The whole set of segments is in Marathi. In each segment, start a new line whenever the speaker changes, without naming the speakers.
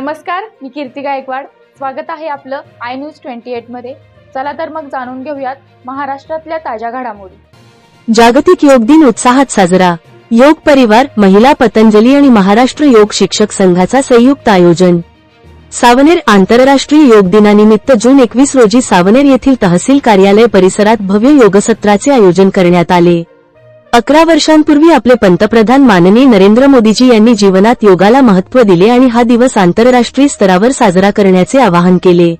नमस्कार मी कीर्ती गायकवाड. स्वागत आहे आपलं आय न्यूज ट्वेंटी मध्ये. चला तर मग जाणून घेऊयात महाराष्ट्रातल्या ताज्या घडामोडी.
जागतिक योग दिन उत्साहात साजरा. योग परिवार महिला पतंजली आणि महाराष्ट्र योग शिक्षक संघाचा संयुक्त आयोजन. सावनेर आंतरराष्ट्रीय योग दिनानिमित्त जून एकवीस रोजी सावनेर येथील तहसील कार्यालय परिसरात भव्य योगसत्राचे आयोजन करण्यात आले. अकरा वर्षांपूर्वी आपले पंतप्रधान माननीय नरेंद्र मोदीजी यांनी जीवनात योगाला महत्त्व दिले आणि हा दिवस आंतरराष्ट्रीय स्तरावर साजरा करण्याचे आवाहन केले.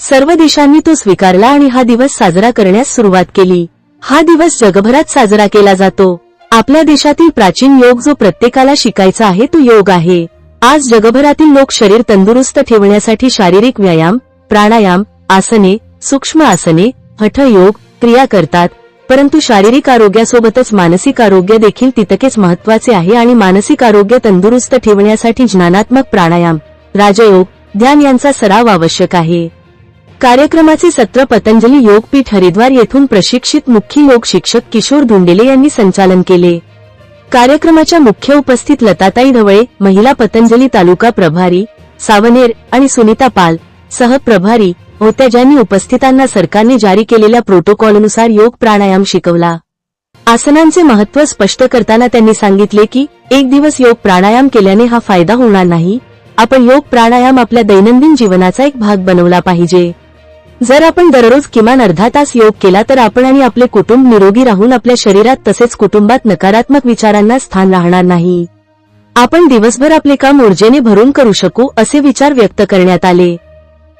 सर्व देशांनी तो स्वीकारला आणि हा दिवस साजरा करण्यास सुरुवात केली. हा दिवस जगभरात साजरा केला जातो. आपल्या देशातील प्राचीन योग जो प्रत्येकाला शिकायचा आहे तो योग आहे. आज जगभरातील लोक शरीर तंदुरुस्त ठेवण्यासाठी शारीरिक व्यायाम प्राणायाम आसने सूक्ष्म आसने हठयोग क्रिया करतात परंतु शारीरिक आरोग्यासोबतच मानसिक आरोग्य देखील तितकेच महत्त्वाचे आहे आणि मानसिक आरोग्य तंदुरुस्त ठेवण्यासाठी ज्ञानात्मक प्राणायाम राजयोग ध्यान यांचा सराव आवश्यक आहे. कार्यक्रमाचे सत्र पतंजली योगपीठ हरिद्वार येथून प्रशिक्षित मुख्य योग शिक्षक किशोर धुंडेले यांनी संचालन केले. कार्यक्रमाच्या मुख्य उपस्थित लताताई ढवळे महिला पतंजली तालुका प्रभारी सावनेर आणि सुनीता पाल सह प्रभारी होत्या ज्यांनी उपस्थितांना सरकारने जारी केलेल्या प्रोटोकॉलनुसार योग प्राणायाम शिकवला. आसनांचे महत्त्व स्पष्ट करताना त्यांनी सांगितले की एक दिवस योग प्राणायाम केल्याने हा फायदा होणार नाही. आपण योग प्राणायाम आपल्या दैनंदिन जीवनाचा एक भाग बनवला पाहिजे. जर आपण दररोज किमान अर्धा तास योग केला तर आपण आणि आपले कुटुंब निरोगी राहून आपल्या शरीरात तसेच कुटुंबात नकारात्मक विचारांना स्थान राहणार नाही. आपण दिवसभर आपले काम ऊर्जेने भरून करू शकू असे विचार व्यक्त करण्यात आले.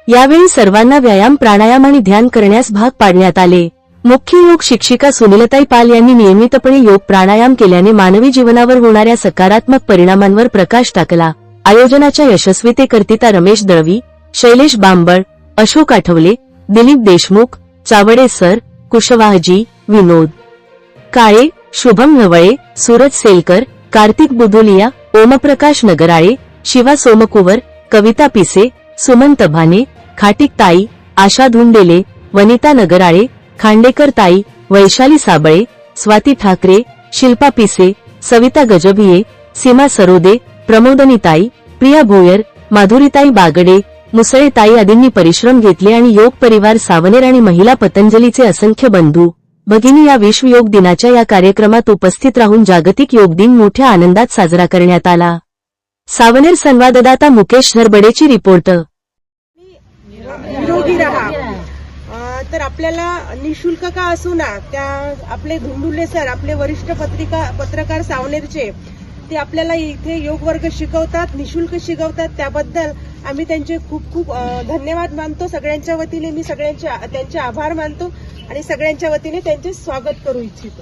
यावेळी सर्वांना व्यायाम प्राणायाम आणि ध्यान करण्यास भाग पाडण्यात आले. मुख्य योग शिक्षिका सुनीलताई पाल यांनी नियमितपणे योग प्राणायाम केल्याने मानवी जीवनावर होणाऱ्या सकारात्मक परिणामांवर प्रकाश टाकला. आयोजनाच्या यशस्वीतेकरिता रमेश दळवी शैलेश बांबळ अशोक आठवले दिलीप देशमुख चावडे सर कुशवाहजी विनोद. काळे शुभम नवळे सूरज सेलकर कार्तिक बुधुलिया ओमप्रकाश नगराळे शिवा सोमकुवर कविता पिसे सुमंत भाने खाटिक ताई आशा धुंडेले वनिता नगराळे खांडेकर ताई वैशाली साबळे स्वाती ठाकरे शिल्पा पिसे सविता गजभिये सीमा सरोदे प्रमोदनी ताई प्रिया भोयर माधुरीताई बागडे मुसळे ताई आदींनी परिश्रम घेतले आणि योग परिवार सावनेर आणि महिला पतंजलीचे असंख्य बंधू. भगिनी या विश्व योग दिनाच्या या कार्यक्रमात उपस्थित राहून जागतिक योग दिन मोठ्या आनंदात साजरा करण्यात आला. सावनेर संवाददाता मुकेश नरबडेची रिपोर्ट
निरोगी राहा. तर आपल्याला निशुल्क का असू ना त्या आपले धुंडुले सर आपले वरिष्ठ पत्रिका पत्रकार सावनेरचे ते आपल्याला इथे योग वर्ग शिकवतात निशुल्क शिकवतात. त्याबद्दल आम्ही त्यांचे खूप खूप धन्यवाद मानतो. सगळ्यांच्या वतीने मी सगळ्यांचे त्यांचे आभार मानतो आणि सगळ्यांच्या वतीने त्यांचे स्वागत करू इच्छितो.